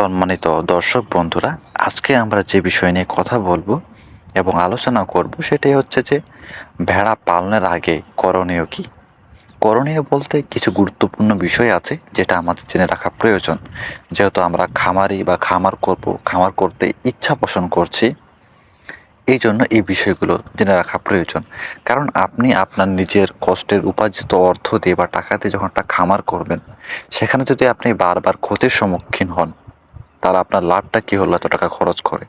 সম্মানিত দর্শক বন্ধুরা, আজকে আমরা যে বিষয় নিয়ে কথা বলব এবং আলোচনা করব সেটাই হচ্ছে যে ভেড়া পালনের আগে করণীয় কি। করণীয় বলতে কিছু গুরুত্বপূর্ণ বিষয় আছে যেটা আমাদের জেনে রাখা প্রয়োজন। যেহেতু আমরা খামারি বা খামার করব, খামার করতে ইচ্ছা পোষণ করছি, এই জন্য এই বিষয়গুলো জেনে রাখা প্রয়োজন। কারণ আপনি আপনার নিজের কষ্টের উপার্জিত অর্থ দিয়ে বা টাকা দিয়ে যখন একটা খামার করবেন, সেখানে যদি আপনি বারবার ক্ষতির সম্মুখীন হন তাহলে আপনার লাভটা কী হলো এত টাকা খরচ করে?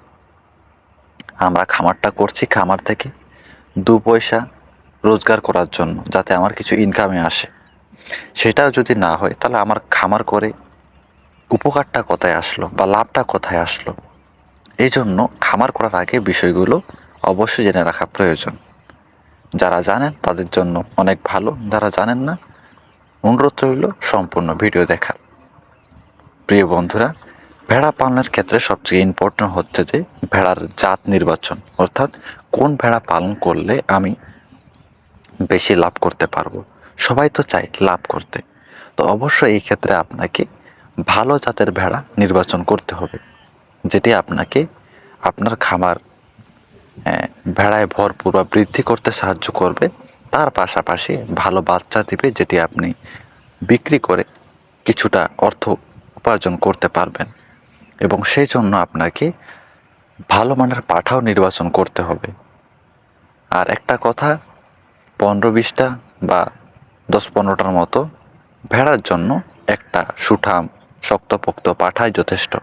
আমরা খামারটা করছি খামার থেকে দু পয়সা রোজগার করার জন্য, যাতে আমার কিছু ইনকামে আসে। সেটাও যদি না হয়, তাহলে আমার খামার করে উপকারটা কোথায় আসলো বা লাভটা কোথায় আসলো? এই জন্য খামার করার আগে বিষয়গুলো অবশ্যই জেনে রাখা প্রয়োজন। যারা জানেন তাদের জন্য অনেক ভালো, যারা জানেন না, অনুরোধ রইল সম্পূর্ণ ভিডিও দেখার। প্রিয় বন্ধুরা ভেড়া পালনের ক্ষেত্রে সবচেয়ে ইম্পর্টেন্ট হচ্ছে যে ভেড়ার জাত নির্বাচন। অর্থাৎ কোন ভেড়া পালন করলে আমি বেশি লাভ করতে পারব? সবাই তো চায় লাভ করতে। তো অবশ্যই এই ক্ষেত্রে আপনাকে ভালো জাতের ভেড়া নির্বাচন করতে হবে, যেটি আপনাকে আপনার খামার ভেড়ায় ভরপুর বা বৃদ্ধি করতে সাহায্য করবে। তার পাশাপাশি ভালো বাচ্চা দিবে, যেটি আপনি বিক্রি করে কিছুটা অর্থ উপার্জন করতে পারবেন। এবং সেই জন্য আপনাকে ভালো মানের পাঠাও নির্বাচন করতে হবে। আর একটা কথা, পনেরো বিশটা বা দশ পনেরোটার মতো ভেড়ার জন্য একটা সুঠাম, শক্তপোক্ত পাঠাই যথেষ্ট।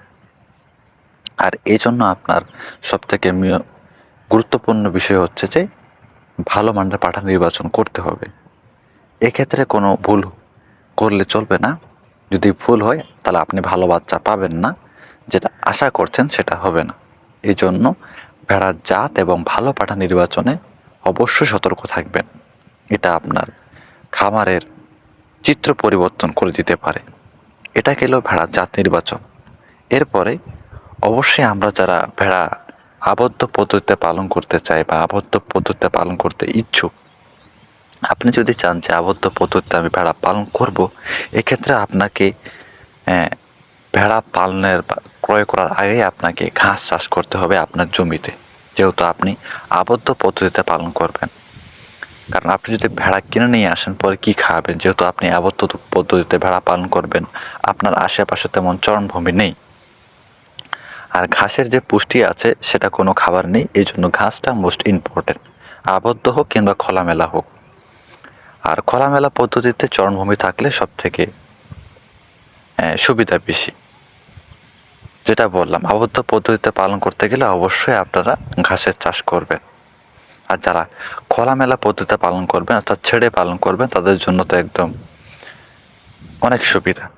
আর এই জন্য আপনার সবথেকে গুরুত্বপূর্ণ বিষয় হচ্ছে যে, ভালো মানের পাঠা নির্বাচন করতে হবে। এক্ষেত্রে কোনো ভুল করলে চলবে না। যদি ভুল হয়, তাহলে আপনি ভালো বাচ্চা পাবেন না। যেটা আশা করছেন সেটা হবে না। এই জন্য ভেড়ার জাত এবং ভালো পাঠা নির্বাচনে অবশ্যই সতর্ক থাকবেন। এটা আপনার খামারের চিত্র পরিবর্তন করে দিতে পারে। এটা গেল ভেড়ার জাত নির্বাচন। এরপরে অবশ্যই আমরা যারা ভেড়া আবদ্ধ পদ্ধতিতে পালন করতে চাই বা আবদ্ধ পদ্ধতিতে পালন করতে ইচ্ছুক, আপনি যদি চান যে আবদ্ধ পদ্ধতিতে আমি ভেড়া পালন করব, এক্ষেত্রে আপনাকে ভেড়া পালনের ক্রয় করার আগেই আপনাকে ঘাস চাষ করতে হবে আপনার জমিতে, যেহেতু আপনি আবদ্ধ পদ্ধতিতে পালন করবেন। কারণ আপনি যদি ভেড়া কিনে নিয়ে আসেন, পরে কি খাওয়াবেন যেহেতু আপনি আবদ্ধ পদ্ধতিতে ভেড়া পালন করবেন, আপনার আশেপাশে তেমন চরণভূমি নেই। আর ঘাসের যে পুষ্টি আছে, সেটা কোনো খাবার নেই এই জন্য ঘাসটা মোস্ট ইম্পর্টেন্ট আবদ্ধ হোক কিংবা খোলামেলা হোক। আর খোলামেলা পদ্ধতিতে চরণভূমি থাকলে সব থেকে সুবিধা বেশি। যেটা বললাম, আবদ্ধ পদ্ধতিতে পালন করতে গেলে অবশ্যই আপনারা ঘাসের চাষ করবেন। আর যারা খোলামেলা পদ্ধতিতে পালন করবেন, অর্থাৎ ছেড়ে পালন করবেন, তাদের জন্য তো একদম অনেক সুবিধা।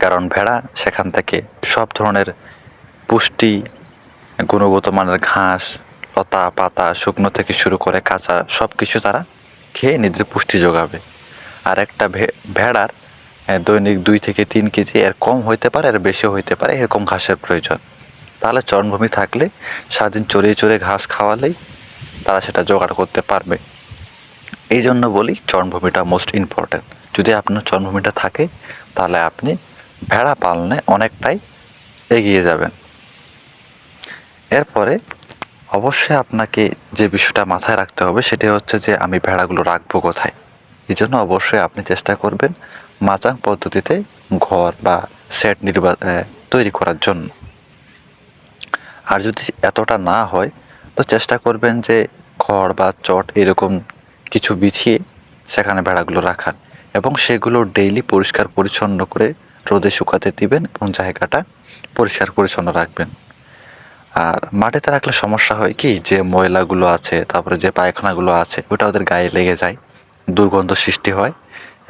কারণ ভেড়া সেখান থেকে সব ধরনের পুষ্টি, গুণগত মানের ঘাস, লতা, পাতা, শুকনো থেকে শুরু করে কাঁচা সব কিছু তারা খেয়ে নিজের পুষ্টি যোগাবে। আর একটা ভেড়ার দৈনিক দুই থেকে তিন কেজি, এর কম হইতে পারে আর বেশিও হইতে পারে, এরকম ঘাসের প্রয়োজন। তাহলে চরণভূমি থাকলে সারাদিন চড়িয়ে চড়ে ঘাস খাওয়ালেই তারা সেটা জোগাড় করতে পারবে। এই জন্য বলি চরণভূমিটা মোস্ট ইম্পর্ট্যান্ট যদি আপনার চরণভূমিটা থাকে, তাহলে আপনি ভেড়া পালনে অনেকটাই এগিয়ে যাবেন। এরপরে অবশ্যই আপনাকে যে বিষয়টা মাথায় রাখতে হবে, সেটি হচ্ছে যে আমি ভেড়াগুলো রাখব কোথায়? এই জন্য অবশ্যই আপনি চেষ্টা করবেন মাচাং পদ্ধতিতে ঘর বা সেট নির্বা তৈরি করার জন্য। আর যদি এতটা না হয়, তো চেষ্টা করবেন যে খড় বা চট এরকম কিছু বিছিয়ে সেখানে ভেড়াগুলো রাখার এবং সেগুলো ডেইলি পরিষ্কার পরিচ্ছন্ন করে রোদে শুকাতে দিবেন এবং জায়গাটা পরিষ্কার পরিচ্ছন্ন রাখবেন। আর মাটিতে রাখলে সমস্যা হয় কি, যে ময়লাগুলো আছে, তারপরে যে পায়খানাগুলো আছে, ওটা ওদের গায়ে লেগে যায়, দুর্গন্ধ সৃষ্টি হয়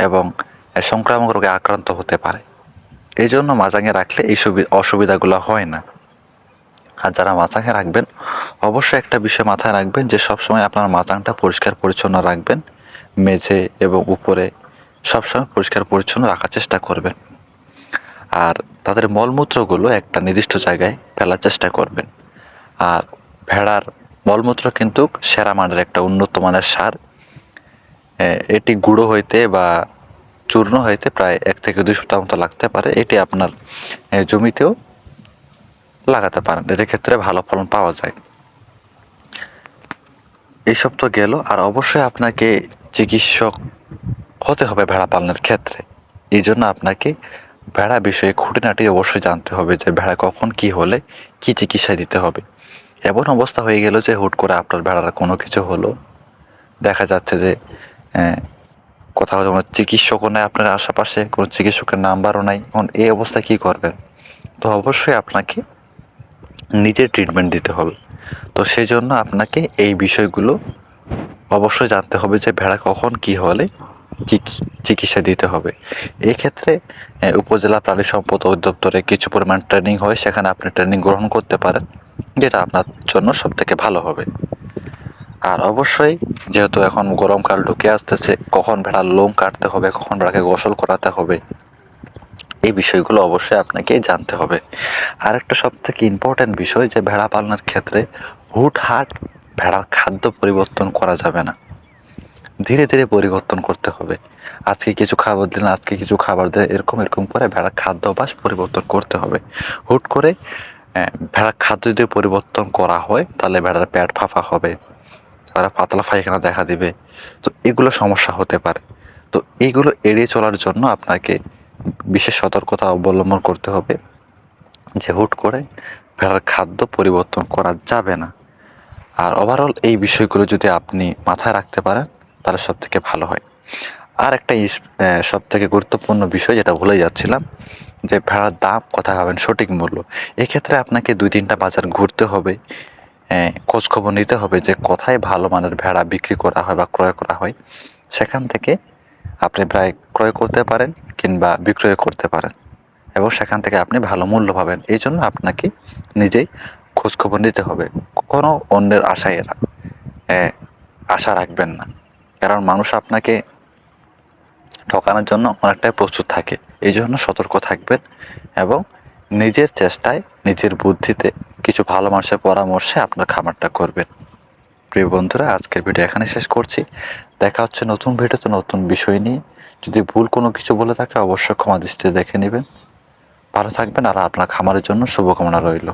এবং সংক্রামক রোগে আক্রান্ত হতে পারে। এই জন্য মাজাঙে রাখলে এই সুবি- অসুবিধাগুলো হয় না। আর যারা মাচাঙে রাখবেন, অবশ্যই একটা বিষয় মাথায় রাখবেন যে সবসময় আপনার মাচাংটা পরিষ্কার পরিচ্ছন্ন রাখবেন। মেঝে এবং উপরে সবসময় পরিষ্কার পরিচ্ছন্ন রাখার চেষ্টা করবেন। আর তাদের মলমূত্রগুলো একটা নির্দিষ্ট জায়গায় ফেলার চেষ্টা করবেন। আর ভেড়ার মলমূত্র কিন্তু সেরা মানের একটা উন্নত মানের সার এটি গুঁড়ো হইতে বা চূর্ণ হইতে প্রায় এক থেকে দুই সপ্তাহ মতো লাগতে পারে। এটি আপনার জমিতেও লাগাতে পারেন। এদের ক্ষেত্রে ভালো ফলন পাওয়া যায়। এইসব তো গেল। আর অবশ্যই আপনাকে চিকিৎসক হতে হবে ভেড়া পালনের ক্ষেত্রে। এই জন্য আপনাকে ভেড়া বিষয়ে খুঁটিনাটি অবশ্যই জানতে হবে যে ভেড়া কখন কি হলে কি চিকিৎসা দিতে হবে। এমন অবস্থা হয়ে গেল যে হুট করে আপনার ভেড়ার কোনো কিছু হলো। দেখা যাচ্ছে যে কোথাও যেমন চিকিৎসকও নেই আপনার আশেপাশে, কোনো চিকিৎসকের নাম্বারও নাই, এখন এই অবস্থায় কী করবেন? তো অবশ্যই আপনাকে নিজের ট্রিটমেন্ট দিতে হবে। তো সেই জন্য আপনাকে এই বিষয়গুলো অবশ্যই জানতে হবে যে ভেড়া কখন কি হলে চিকিৎসা দিতে হবে। এই ক্ষেত্রে উপজেলা প্রাণী সম্পদ অধিদপ্তরে কিছু পরিমাণ ট্রেনিং হয়, সেখানে আপনি ট্রেনিং গ্রহণ করতে পারেন, যেটা আপনার জন্য সবথেকে ভালো হবে। আর অবশ্যই যেহেতু এখন গরমকাল ঢুকে আসতেছে, কখন ভেড়ার লোম কাটতে হবে, কখন ভেড়াকে গোসল করাতে হবে, এই বিষয়গুলো অবশ্যই আপনাকে জানতে হবে। আর একটা সব থেকে ইম্পর্ট্যান্ট বিষয় যে ভেড়া পালনের ক্ষেত্রে হুটহাট ভেড়ার খাদ্য পরিবর্তন করা যাবে না। ধীরে ধীরে পরিবর্তন করতে হবে। আজকে কিছু খাবার দিলেন, আজকে কিছু খাবার দিলে এরকম এরকম করে ভেড়ার খাদ্যাভ্যাস পরিবর্তন করতে হবে। হুট করে ভেড়ার খাদ্য যদি পরিবর্তন করা হয়, তাহলে ভেড়ার পেট ফাঁপা হবে। তারা পাতলা পায়খানা দেখা দিবে। তো এগুলো সমস্যা হতে পারে। তো এগুলো এড়িয়ে চলার জন্য আপনাকে বিশেষ সতর্কতা অবলম্বন করতে হবে যে হুট করে ভেড়ার খাদ্য পরিবর্তন করা যাবে না। আর ওভারঅল এই বিষয়গুলো যদি আপনি মাথায় রাখতে পারেন, তাহলে সব থেকে ভালো হয়। আর একটা সব থেকে গুরুত্বপূর্ণ বিষয় যেটা ভুলে যাচ্ছিলাম, যে ভেড়ার দাম কথা ভাবেন সঠিক মূল্য। এক্ষেত্রে আপনাকে দুই তিনটা বাজার ঘুরতে হবে। খোঁজ খবর নিতে হবে যে কোথায় ভালো মানের ভেড়া বিক্রি করা হয় বা ক্রয় করা হয়। সেখান থেকে আপনি প্রায় ক্রয় করতে পারেন কিংবা বিক্রয় করতে পারেন এবং সেখান থেকে আপনি ভালো মূল্য পাবেন। এই জন্য আপনাকে নিজেই খোঁজখবর নিতে হবে। কোনো অন্যের আশায় এরা আশা রাখবেন না। কারণ মানুষ আপনাকে ঠকানোর জন্য অনেকটাই প্রস্তুত থাকে। এই জন্য সতর্ক থাকবেন এবং নিজের চেষ্টায়, নিজের বুদ্ধিতে কিছু ভালো মানুষের পরামর্শে আপনার খামারটা করবেন। প্রিয় বন্ধুরা, আজকের ভিডিও এখানে শেষ করছি। দেখা হচ্ছে নতুন ভিডিওতে নতুন বিষয় নিয়ে। যদি ভুল কোনো কিছু বলে থাকে, অবশ্যই ক্ষমা দৃষ্টিতে দেখে নেবেন। ভালো থাকবেন আর আপনার খামারের জন্য শুভকামনা রইল।